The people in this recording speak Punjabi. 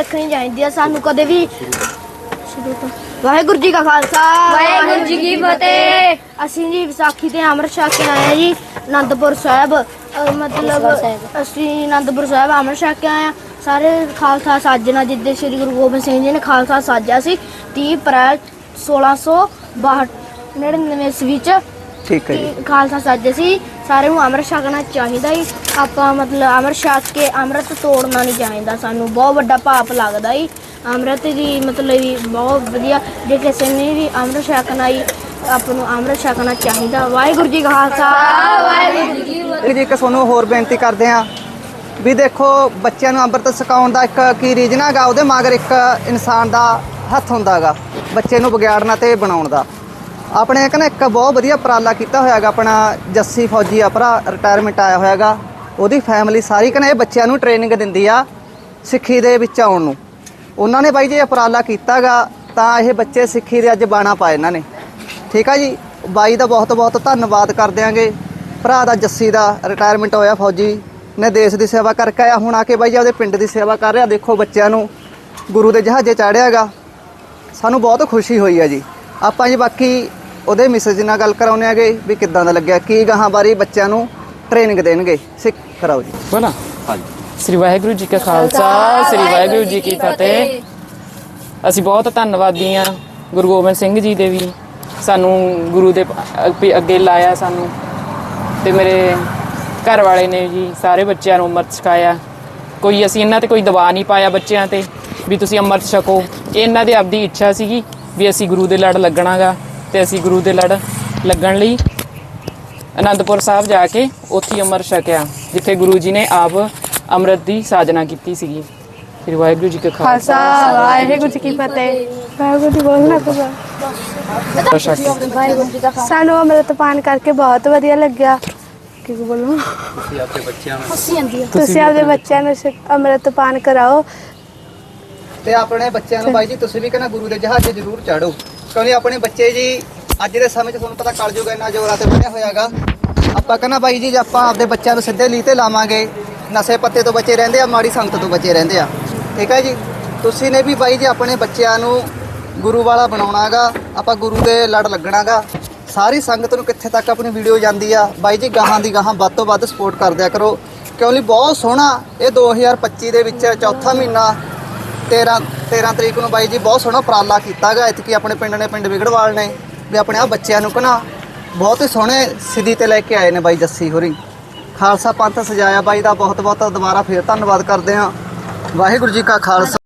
ਰੱਖਣੀ ਚਾਹੀਦੀ ਆ ਸਾਨੂੰ ਕਦੇ ਵੀ। ਵਾਹਿਗੁਰੂ ਜੀ ਕਾ ਖਾਲਸਾ ਵਾਹਿਗੁਰੂ ਜੀ ਕੀ ਫਤਿਹ। ਅਸੀਂ ਜੀ ਵਿਸਾਖੀ ਤੇ ਅੰਮ੍ਰਿਤ ਛਕ ਕੇ ਆਏ ਆ ਜੀ ਆਨੰਦਪੁਰ ਸਾਹਿਬ। ਅਹ ਮਤਲਬ ਅਸੀਂ ਆਨੰਦਪੁਰ ਸਾਹਿਬ ਅੰਮ੍ਰਿਤ ਛਕ ਕੇ ਆਏ ਆ। ਸਾਰੇ ਖਾਲਸਾ ਸਾਜਣਾ ਜਿੱਦੇ ਸ੍ਰੀ ਗੁਰੂ ਗੋਬਿੰਦ ਸਿੰਘ ਜੀ ਨੇ ਖਾਲਸਾ ਸਾਜਿਆ ਸੀ 30 ਅਪ੍ਰੈਲ 1662 99 ਈਸਵੀ ਚ। ਠੀਕ ਹੈ ਜੀ। ਕਿ ਖਾਲਸਾ ਸਾਜੇ ਸੀ ਸਾਰਿਆਂ ਨੂੰ ਅੰਮ੍ਰਿਤ ਛਕਣਾ ਚਾਹੀਦਾ ਹੀ ਆਪਾਂ ਮਤਲਬ ਅੰਮ੍ਰਿਤ ਛਕ ਕੇ ਅੰਮ੍ਰਿਤ ਤੋੜਨਾ ਨਹੀਂ ਚਾਹੀਦਾ ਸਾਨੂੰ ਬਹੁਤ ਵੱਡਾ ਪਾਪ ਲੱਗਦਾ ਹੀ ਅੰਮ੍ਰਿਤ ਦੀ ਮਤਲਬ ਵੀ ਬਹੁਤ ਵਧੀਆ। ਜੇ ਕਿਸੇ ਨੇ ਵੀ ਅੰਮ੍ਰਿਤ ਛਕਣਾ ਹੀ ਆਪਾਂ ਨੂੰ ਅੰਮ੍ਰਿਤ ਛਕਣਾ ਚਾਹੀਦਾ। ਵਾਹਿਗੁਰੂ ਜੀ ਕਾ ਖਾਲਸਾ। ਵਾਹਿਗੁਰੂ ਜੀ। ਇੱਕ ਜੀ ਇੱਕ ਤੁਹਾਨੂੰ ਹੋਰ ਬੇਨਤੀ ਕਰਦੇ ਹਾਂ ਵੀ ਦੇਖੋ ਬੱਚਿਆਂ ਨੂੰ ਅੰਮ੍ਰਿਤ ਸਿਖਾਉਣ ਦਾ ਇੱਕ ਕੀ ਰੀਜਨ ਹੈਗਾ ਉਹਦੇ ਮਗਰ ਇੱਕ ਇਨਸਾਨ ਦਾ ਹੱਥ ਹੁੰਦਾਗਾ ਬੱਚੇ ਨੂੰ ਵਿਗਾੜਨਾ ਤੇ ਬਣਾਉਣ ਦਾ। ਆਪਣੇ ਇੱਕ ਨਾ ਇੱਕ ਬਹੁਤ ਵਧੀਆ ਉਪਰਾਲਾ ਕੀਤਾ ਹੋਇਆਗਾ, ਆਪਣਾ ਜੱਸੀ ਫੌਜੀ ਆ ਭਰਾ ਰਿਟਾਇਰਮੈਂਟ ਆਇਆ ਹੋਇਆਗਾ। ਉਹਦੀ ਫੈਮਿਲੀ ਸਾਰੀ ਕਹਿੰਦੇ ਇਹ ਬੱਚਿਆਂ ਨੂੰ ਟ੍ਰੇਨਿੰਗ ਦਿੰਦੀ ਆ, ਸਿੱਖੀ ਦੇ ਵਿੱਚ ਆਉਣ ਨੂੰ। ਉਹਨਾਂ ਨੇ ਬਾਈ ਜੀ ਉਪਰਾਲਾ ਕੀਤਾਗਾ, ਤਾਂ ਇਹ ਬੱਚੇ ਸਿੱਖੀ ਦੇ ਅੱਜ ਬਾਣਾ ਪਾਏ ਇਹਨਾਂ ਨੇ। ਠੀਕ ਆ ਜੀ? ਬਾਈ ਦਾ ਬਹੁਤ ਬਹੁਤ ਧੰਨਵਾਦ ਕਰ ਦਿਆਂਗੇ ਭਰਾ ਦਾ ਜੱਸੀ ਦਾ ਰਿਟਾਇਰਮੈਂਟ ਹੋਇਆ ਫੌਜੀ। ਨੇ ਦੇਸ਼ ਦੀ ਸੇਵਾ ਕਰਕੇ ਆਇਆ, ਹੁਣ ਆ ਕੇ ਬਾਈ ਜੀ ਉਹਦੇ ਪਿੰਡ ਦੀ ਸੇਵਾ ਕਰ ਰਿਹਾ, ਦੇਖੋ ਬੱਚਿਆਂ ਨੂੰ ਗੁਰੂ ਦੇ ਜਹਾਜ਼ੇ ਚਾੜਿਆਗਾ। ਸਾਨੂੰ ਬਹੁਤ ਖੁਸ਼ੀ ਹੋਈ ਆ ਜੀ। ਆਪਾਂ ਜੀ ਬਾਕੀ ਉਹਦੇ ਮਿਸਜ ਨਾਲ ਗੱਲ ਕਰਾਉਂਦੇ ਆਗੇ ਵੀ ਕਿੱਦਾਂ ਦਾ ਲੱਗਿਆ ਕੀ ਗਾਹਾਂ ਬਾਰੇ ਬੱਚਿਆਂ ਨੂੰ ਟ੍ਰੇਨਿੰਗ ਦੇਣਗੇ। ਸਿੱਖ ਕਰਾਓ ਜੀ। ਬੋਲਾ ਸ੍ਰੀ ਵਾਹਿਗੁਰੂ ਜੀ ਕਾ ਖਾਲਸਾ ਸ੍ਰੀ ਵਾਹਿਗੁਰੂ ਜੀ ਕੀ ਫਤਿਹ। ਅਸੀਂ ਬਹੁਤ ਧੰਨਵਾਦੀ ਹਾਂ ਗੁਰੂ ਗੋਬਿੰਦ ਸਿੰਘ ਜੀ ਦੇ ਵੀ। ਸਾਨੂੰ ਗੁਰੂ ਦੇ ਅੱਗੇ- ਅੱਗੇ ਲਾਇਆ ਸਾਨੂੰ। ਤੇ ਮੇਰੇ ਘਰ ਵਾਲੇ ਨੇ ਜੀ ਸਾਰੇ ਬੱਚਿਆਂ ਨੂੰ ਅੰਮ੍ਰਿਤ ਛਕਾਇਆ। ਕੋਈ ਅਸੀਂ ਇਹਨਾਂ ਤੇ ਕੋਈ ਦਬਾਅ ਨਹੀਂ ਪਾਇਆ ਬੱਚਿਆਂ ਤੇ ਵੀ ਤੁਸੀਂ ਅੰਮ੍ਰਿਤ ਛਕੋ। ਇਹ ਇਹਨਾਂ ਦੀ ਆਪਦੀ ਇੱਛਾ ਸੀਗੀ ਵੀ ਅਸੀਂ ਗੁਰੂ ਦੇ ਲੜ ਲੱਗਣਾਗਾ। ਤੇ ਅਸੀਂ ਗੁਰੂ ਦੇ ਲੜ ਲੱਗਣ ਲਈ ਅਨੰਦਪੁਰ ਸਾਹਿਬ ਜਾ ਕੇ ਉੱਥੇ ਹੀ ਅੰਮ੍ਰਿਤ ਛਕਿਆ ਜਿੱਥੇ ਗੁਰੂ ਜੀ ਨੇ ਆਪ ਅੰਮ੍ਰਿਤ ਦੀ ਸਾਜਨਾ ਕੀਤੀ ਸੀਗੀ। ਫਿਰ ਵਾਹਿਗੁਰੂ ਜੀ ਕਾ ਖਾਲਸਾ। ਵਾਹਿਗੁਰੂ ਜੀ ਕੀ ਫਤਿਹ। ਵਾਹਿਗੁਰੂ ਜੀ ਬੋਲਣਾ ਪਊਗਾ ਛਕ ਵਾਹਿਗੁਰੂ ਜੀ ਕਾ ਖਾਲਸਾ। ਸਾਨੂੰ ਅੰਮ੍ਰਿਤ ਪਾਨ ਕਰਕੇ ਬਹੁਤ ਵਧੀਆ ਲੱਗਿਆ। ਕੀ ਬੋਲੂੰ ਹੱਸੀ ਜਾਂਦੀ ਆ ਤੁਸੀਂ ਆਪਦੇ ਬੱਚਿਆਂ ਨੂੰ ਅੰਮ੍ਰਿਤ ਪਾਨ ਕਰਾਓ। ਤੇ ਆਪਣੇ ਬੱਚਿਆਂ ਨੂੰ ਬਾਈ ਜੀ ਤੁਸੀਂ ਵੀ ਕਹਿੰਦਾ ਗੁਰੂ ਦੇ ਜਹਾਜ਼ੇ ਜ਼ਰੂਰ ਚਾੜੋ ਕਿਉਂਕਿ ਆਪਣੇ ਬੱਚੇ ਜੀ ਅੱਜ ਦੇ ਸਮੇਂ 'ਚ ਤੁਹਾਨੂੰ ਪਤਾ ਕਲਯੁਗ ਇੰਨਾ ਜ਼ੋਰਾਂ ਤੇ ਵਧਿਆ ਹੋਇਆਗਾ। ਆਪਾਂ ਕਹਿੰਦਾ ਬਾਈ ਜੀ, ਜੇ ਆਪਾਂ ਆਪਦੇ ਬੱਚਿਆਂ ਨੂੰ ਸਿੱਧੇ ਲੀਹ ਤੇ ਲਾਵਾਂਗੇ, ਨਸ਼ੇ ਪੱਤੇ ਤੋਂ ਬਚੇ ਰਹਿੰਦੇ ਆ, ਮਾੜੀ ਸੰਗਤ ਤੋਂ ਬਚੇ ਰਹਿੰਦੇ ਆ। ਠੀਕ ਹੈ ਜੀ? ਤੁਸੀਂ ਨੇ ਵੀ ਬਾਈ ਜੀ ਆਪਣੇ ਬੱਚਿਆਂ ਨੂੰ ਗੁਰੂ ਵਾਲਾ ਬਣਾਉਣਾਗਾ, ਆਪਾਂ ਗੁਰੂ ਦੇ ਲੜ ਲੱਗਣਾਗਾ। ਸਾਰੀ ਸੰਗਤ ਨੂੰ ਕਿੱਥੇ ਤੱਕ ਆਪਣੀ ਵੀਡੀਓ ਜਾਂਦੀ ਆ? ਬਾਈ ਜੀ, ਗਾਹਾਂ ਦੀ ਗਾਹਾਂ ਵੱਧ ਤੋਂ ਵੱਧ ਸਪੋਰਟ ਕਰਦਿਆ ਕਰੋ। ਕਿਉਂਕਿ ਬਹੁਤ ਸੋਹਣਾ ਇਹ 2025 ਦੇ ਵਿੱਚ ਚੌਥਾ ਮਹੀਨਾ 13 13 ਤਰੀਕ ਨੂੰ ਬਾਈ ਜੀ ਬਹੁਤ ਸੋਹਣਾ ਉਪਰਾਲਾ ਕੀਤਾਗਾ ਇਤਕੀ ਆਪਣੇ ਪਿੰਡ ਨੇ ਪਿੰਡ ਵਿਗੜਵਾਲ ਨੇ, ਵੀ ਆਪਣੇ ਆ ਬੱਚਿਆਂ ਨੂੰ ਕਨਾ ਬਹੁਤ ਹੀ ਸੋਹਣੇ ਸਿੱਧੀ ਤੇ ਲੈ ਕੇ ਆਏ ਨੇ ਬਾਈ ਜੱਸੀ ਹੋਰੀ। ਖਾਲਸਾ ਪੰਥ ਸਜਾਇਆ ਬਾਈ ਦਾ ਬਹੁਤ ਬਹੁਤ ਦੁਬਾਰਾ ਫੇਰ ਧੰਨਵਾਦ ਕਰਦੇ ਹਾਂ। ਵਾਹਿਗੁਰੂ ਜੀ ਕਾ ਖਾਲਸਾ।